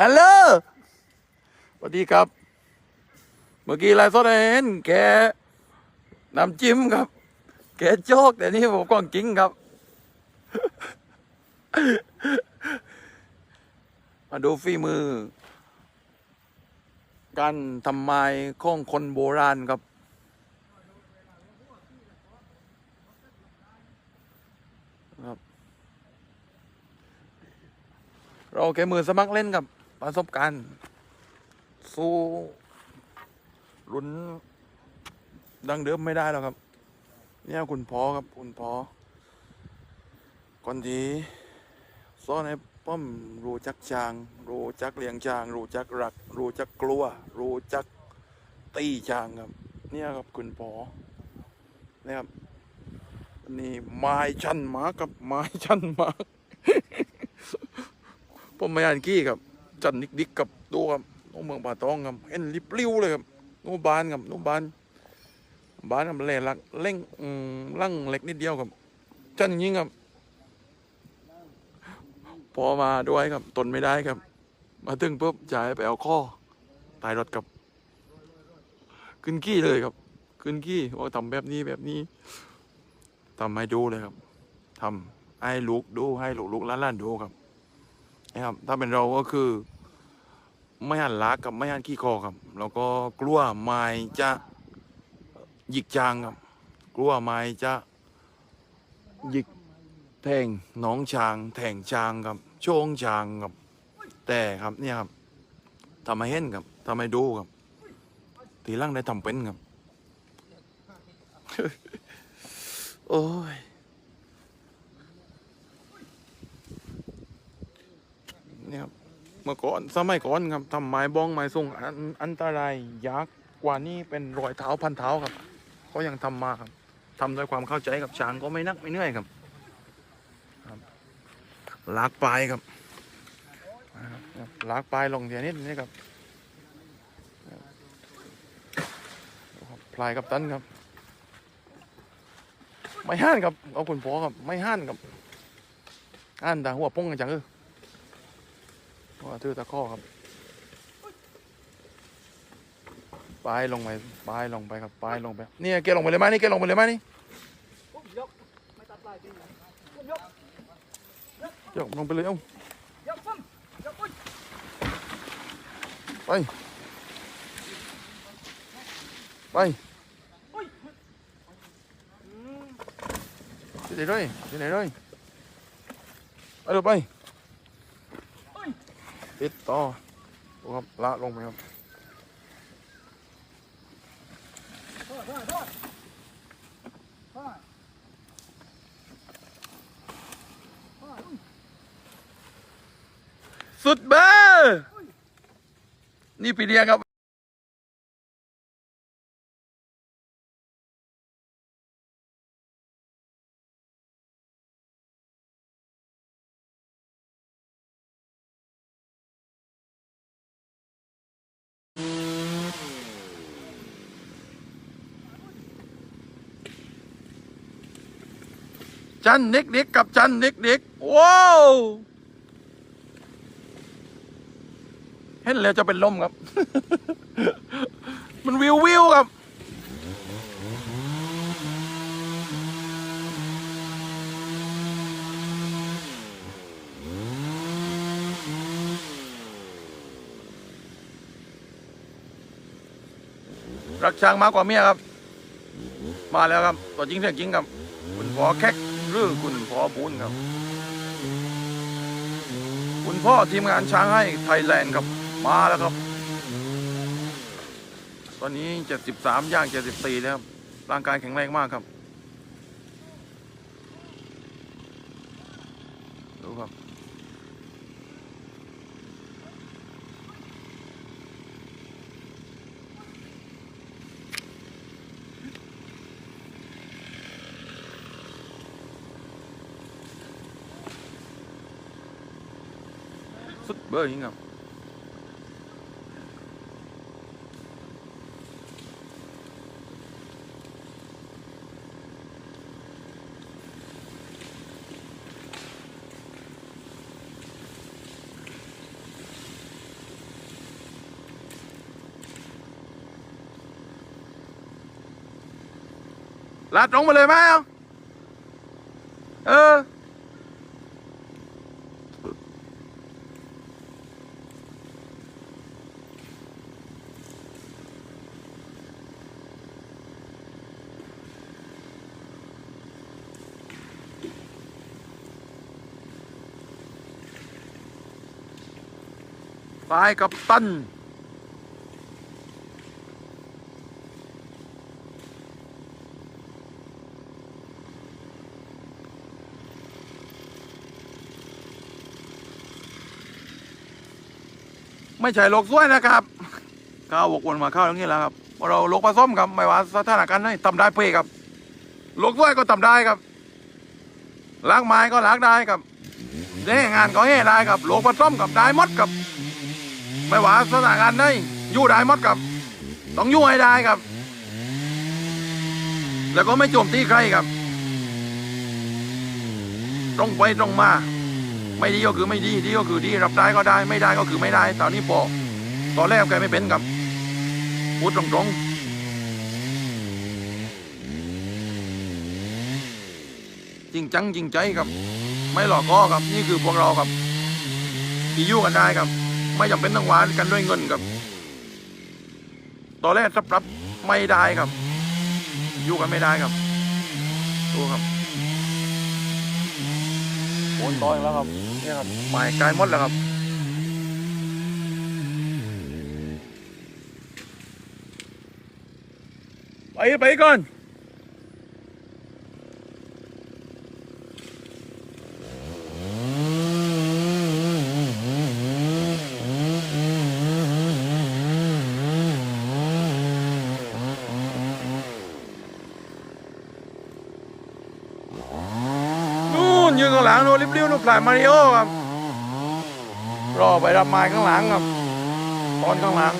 ฮัลโหลสวัสดีครับ เมื่อกี้ไลฟ์สดเห็นแกน้ำจิ้มครับ แกโจกแต่นี่ผมกล้องจริงครับ มาดูฝีมือ การทำไม้ของคนโบราณครับครับ เราแค่มือสมัครเล่นกับ ประสบการณ์สู้ลุ้นดังเดิมไม่ได้แล้วครับ เนี่ยคุณพอครับคุณพอก่อนที่ซ่อนให้ป้อมรู้จักจางรู้จักเลี้ยงจางรู้จักรัก รู้จักกลัว รู้จักตีจางครับ เนี่ยครับคุณพอนี่ยครับนนี่ไม้ชันหมากับไม้ชันหมาผมไม่อ่านกี้ครับ จันนิกดิกกับดูครับน้องเมืองป่าตองครับเห็นริบลิ้วเลยครับน้องบานครับน้องบานบานกับเล่ลักเล่งอืมลั่งเล็กนิดเดียวครับ จันยิงครับ พอมาด้วยครับตนไม่ได้ครับ มาถึงปุ๊บจ่ายไปเอาข้อตายรถกับ ขึ้นกี้เลยครับ ขึ้นกี้ว่าทำแบบนี้แบบนี้ทำให้ดูเลยครับทำให้ลูกดูให้ลูกลูกๆหล้านดูครับ นะครับ ถ้าเป็นเราก็คือ ไม่หันลักกับไม่หันขี้คอครับ แล้วก็กลัวไม้จะหยิกจางครับ กลัวไม้จะหยิกแทงน้องช้างแทงช้างครับโชงช้างครับ แต่ครับเนี่ยครับทำให้เห็นครับทำให้ดูครับทีล่างได้ทำเป็นครับ โอ้ย เนี่ยครับเมื่อก่อนสมัยก่อนครับทำไม้บ้องไม้ทรงอันอันตรายยักษ์กว่านี้เป็นรอยเท้าพันเท้าครับเขายังทำมาครับทำด้วยความเข้าใจกับช้างก็ไม่นักไม่เหนื่อยครับลากปลายครับลากปลายลงเทียนิดนี่ครับครับพลายกับตันครับ ไม่ห้านครับเอาคุณพ่อครับไม่ห้านครับห้านแต่หัวป้งกันจังเออ ว่าทือตะข้อครับปลายลงไปปลายลงไปครับปลายลงไปนี่แกลงไปเลยไหมนี่แกลงไปเลยไหมนี่ยกลงไปเลยเอ้ายกผมยกอุ้ยไปไปอุ้ยอืมที่ไหนเลยที่ไหนเลยไปเลยไป ติดต่อดูครับละลงไหมครับสุดเบอร์นี่ปีเดียครับ จันเด็กเด็กๆกับจันเด็กเด็กว้าวเห็นแล้วจะเป็นลมครับ มันวิววิวครับ รักช้างมากกว่าเมียครับ มาแล้วครับ ตัวจริงเสียงจริงครับ คุณพอแคกือคุณพ่อบุญครับ คุณพ่อทีมงานช้างให้ไทยแลนด์ครับมาแล้วครับ ตอนนี้เจ็ดสิบสามย่างเจ็ดสิบสี่แล้วครับ ร่างกายแข็งแรงมากครับ super những không lá trống mà lên má không? Ừ. กับตัน ไม่ใช่ลกซ้วยนะครับ ข้าววกวนมาข้าวอย่างนี้แล้วครับ เราลกผสมครับ ไม่ว่าสถานการณ์ไหนทำได้เพ่ครับลกซ้วยก็ทำได้ครับล้างไม้ก็ล้างได้ครับเล่งานก็เฮ่ได้ครับโลกผสมกับได้หมดครับ ไม่ว่าสถานการณ์ไหนอยู่ได้หมดครับ ต้องอยู่ให้ได้ครับ แล้วก็ไม่โจมตีใครครับ ตรงไปตรงมา ไม่ดีก็คือไม่ดีดีก็คือดีรับได้ก็ได้ไม่ได้ก็คือไม่ได้ตอนนี้พอตอนแรกแกไม่เป็นครับพูดตรงๆจริงจังจริงใจครับ ไม่หลอกก้อครับ นี่คือพวกเราครับที่อยู่กันได้ครับ ไม่จำเป็นต้องหวานกันด้วยเงินครับตอนแรกรับรับไม่ได้ครับ อยู่กันไม่ได้ครับดูครับโอนต่อยแล้วครับเนี่ยครับหมายกายหมดแล้วครับไปไปก่อน นู่น ยืนข้างหลังโนริบเรียวโนปลายมาริโอครับรอไปรับไม้ข้างหลังครับตอนข้างหลัง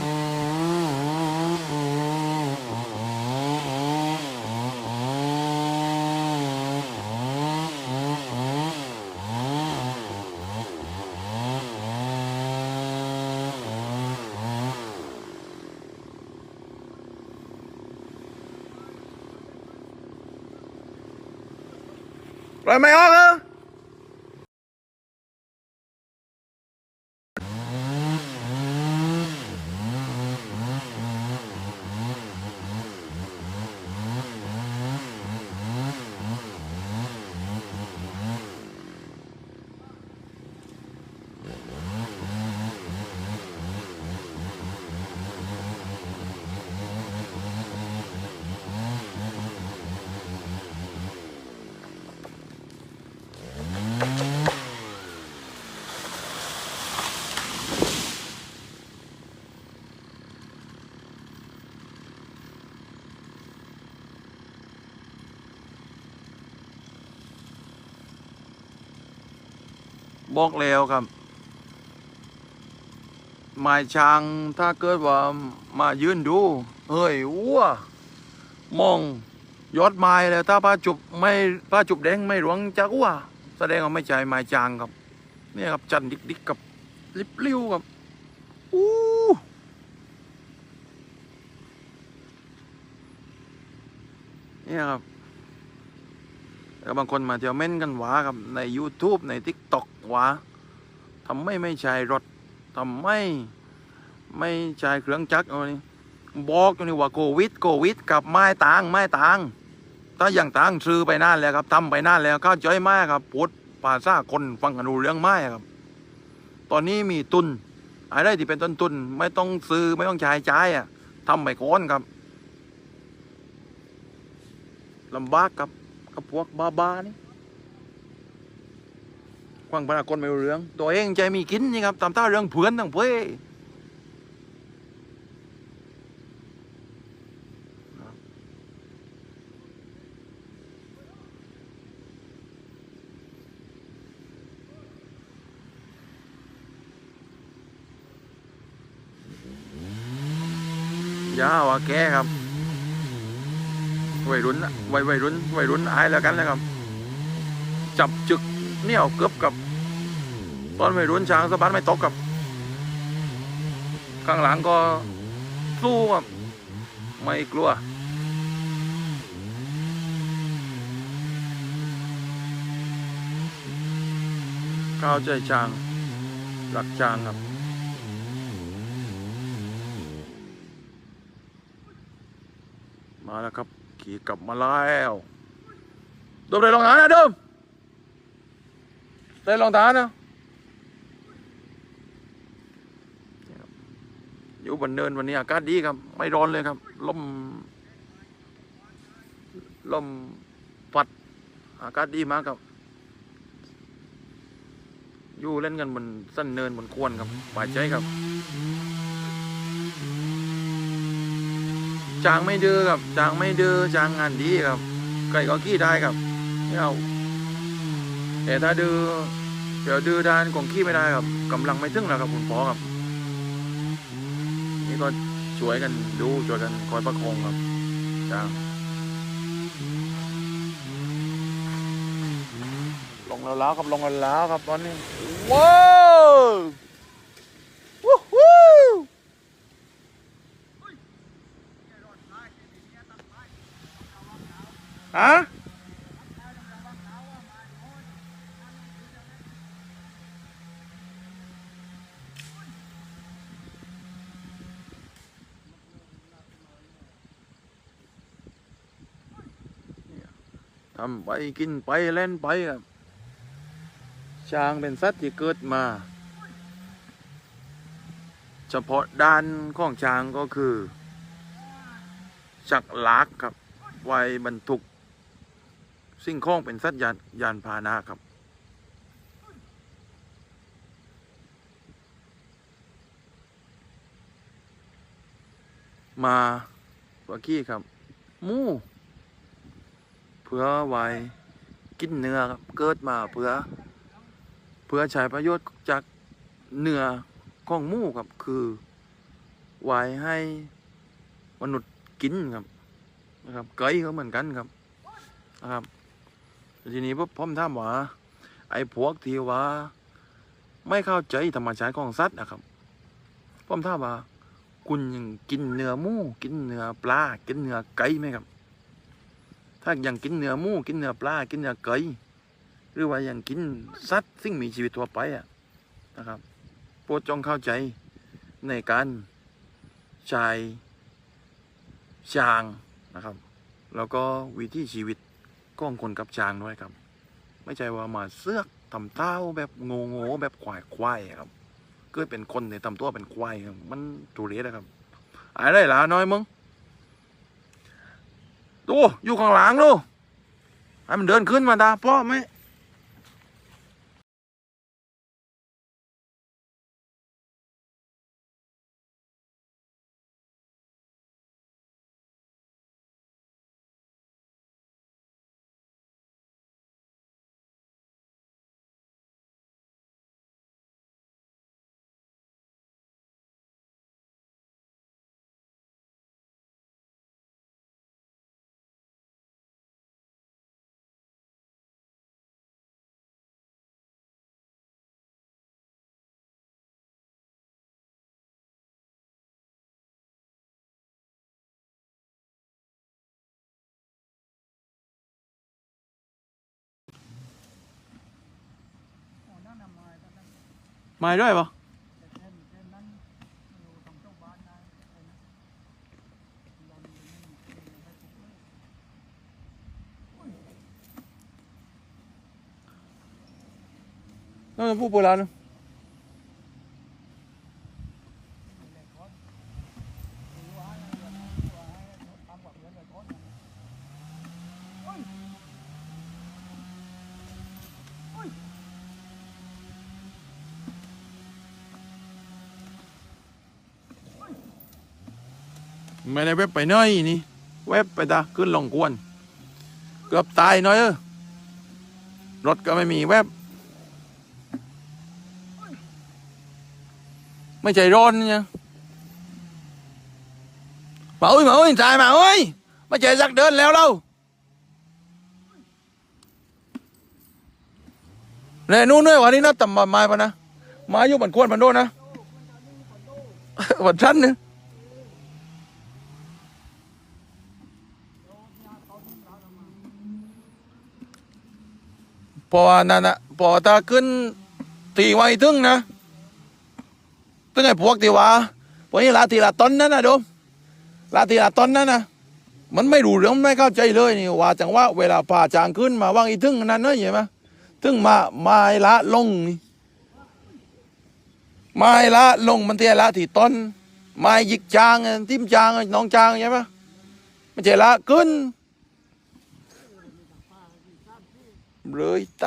ปล่อยไม่ออกเหรอ บอกแล้วครับหมายช้างถ้าเกิดว่ามายืนดู เฮ้ยวัวมองยอดไม้แล้วถ้าป้าจุบไม่ป้าจุบแดงไม่หลวงจากวัวแสดงว่าไม่ใช่หมายจางครับเนี่ยครับจันดิกดิกกับลิบลิ้วครับอู้เนี่ยครับ แล้วบางคนมาเที่ยวเม่นกันหวาครับใน YouTube ใน TikTok หวาทำไมไม่ใช้รถทำไมไม่ใช้เครื่องจักรอะไรนี่บอกอยู่นี่ว่าโควิดโควิดกับไม้ต่างไม้ต่างถ้าอย่างต่างซื้อไปนานแล้วครับทำไปนานแล้วเข้าใจมากครับพูดภาษาคนฟังกันรู้เรื่องไม้ครับ ตอนนี้มีทุนอะไรที่เป็นต้นทุนไม่ต้องซื้อไม่ต้องใช้จ่ายอะทำไปก่อนครับลำบากครับ กับพวกบ้าบ้าๆนี่ควังพนากลไม่รู้เรื่อง ตัวเองใจมีกินนี่ครับตามท่าเรื่องเพื่อนทั้งเพื่อยาว่าแกครับ วัยรุ่นวัยวัยรุ่นวัยรุ่นอายแล้วกันนะครับ จับจึกเนี่ยเกือบกับ ตอนวัยรุ่นช้างสะบัดไม่ตกกับ ข้างหลังก็สู้ครับไม่กลัวเข้าใจช้างหลักช้างครับมาแล้วครับ ขี่กลับมาแล้วดมได้ลองทานะดมได้ลองทานะนี่ครับอยู่บนเนินวันนี้อากาศดีครับ ไม่ร้อนเลยครับลมลมพัดอากาศดีมากครับอยู่เล่นกันบนสั้นเนินบนควรครับปลายใจครับ จางไม่ดื้อครับจางไม่ดื้อจางงานดีครับไก่ก็ขี้ได้ครับไม่เอาแต่ถ้าดื้อเดี๋ยวดื้อด้านคงขี้ไม่ได้ครับกำลังไม่ถึงแล้วครับคุณพ่อครับ นี่ก็ช่วยกันดูช่วยกันคอยประคองครับจางลงแล้วแล้วครับลงแล้วแล้วครับตอนนี้ว้าววู้ฮู้ ฮะทำไปกินไปเล่นไปครับช้างเป็นสัตว์ที่เกิดมา เฉพาะด้านของช้างก็คือ จักรลักครับ ไว้บรรทุก สิ่งของเป็นสัตว์ยานยานพาหนะครับ มาเมื่อกี้ครับ มูเพื่อไว้กินเนื้อครับเกิดมาเพื่อ เพื่อใช้ประโยชน์จากเนื้อของมูครับคือไว้ให้มนุษย์กินครับนะครับไก่ก็เหมือนกันครับนะครับ ทีนี้ปุ๊บผมถามว่า ไอ้พวกที่ว่า ไม่เข้าใจธรรมชาติของสัตว์นะครับผมถามว่า คุณยังกินเนื้อหมูกินเนื้อปลากินเนื้อไก่ไหมครับ ถ้ายังกินเนื้อหมูกินเนื้อปลากินเนื้อไก่หรือว่ายังกินสัตว์สิ่งมีชีวิตทั่วไปอะนะครับโปรดจงเข้าใจในการใช้ช้างนะครับ แล้วก็วิถีชีวิต ของคนกับช้างด้วยครับ ไม่ใช่ว่ามาเสือกทำเต้าแบบโง่โง่ๆแบบควายควายครับเกิดเป็นคนในยทำตัวเป็นควายมันทุเรศนะครับอะไรล่ะน้อยมึงดูอยู่ข้างหลังดูให้มันเดินขึ้นมาดาพ่อไหม ไม่ด้วยปะแต่เส้นเส้นนั้นอยู่ตรงเจ้าบ้านนะเส้นนั้นยันอยู่นี่เส้นยังไม่ถูกเลย นั่นผู้โบราณนะ มีแรงก้อนมีว่าอะไรอย่างนั้นว่าให้ทำแบบเหมือนแรงก้อนนะโอ้ยโอ้ย ไม่ได้เว็บไปน้อยนี่ เว็บไปตาขึ้นลงกวน เกือบตายน้อยเออรถก็ไม่มีเว็บ ไม่ใจร้อนเนี่ยมาเอ้ยมาเอ้ยจ่ายมาเอ้ยไม่ใจสักเดินแล้วเราเน่นู่นด้วยวันนี้นะต่ำมาไม้ปะนะไมาอยู่บันควรบันโดนะวันชั้นเนี่ย ราะว่านั่นนะพอถ้าขึ้นตีไว้ตึงนะตึงไอ้พวกที่ว่าพวกนี้ลาทีละต้นนั่นนะดมลาทีละต้นนั่นนะมันไม่รู้เรื่องไม่เข้าใจเลยนี่ว่าจังว่าเวลาป่าจางขึ้นมาว่างอีตึงนั่นเนอะเห็นไหมตึงมาไม้ละลงนี่ไม้ละลงมันเทียละที่ต้นไม้หยิกจางอะทิ่มจางอะน้องจางใช่ไหมมันเจละขึ้น เลยไต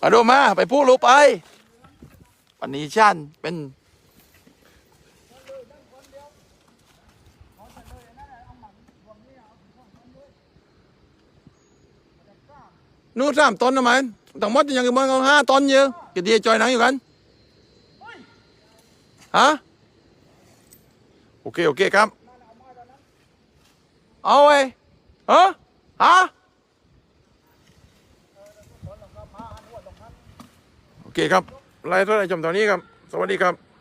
มาดูมา ไปพูดลูกไป วันนี้ฉันเป็นนู่นสามต้นนะมันทั้งมดยังอยู่บนเขาห้าต้นเยอะกี่ดีจอยหนังอยู่กันฮะโอเค โอเคครับ เอาไว้ ฮะฮะโอเคครับไล่เท่าไหรชมตอนนี้ครับ สวัสดีครับ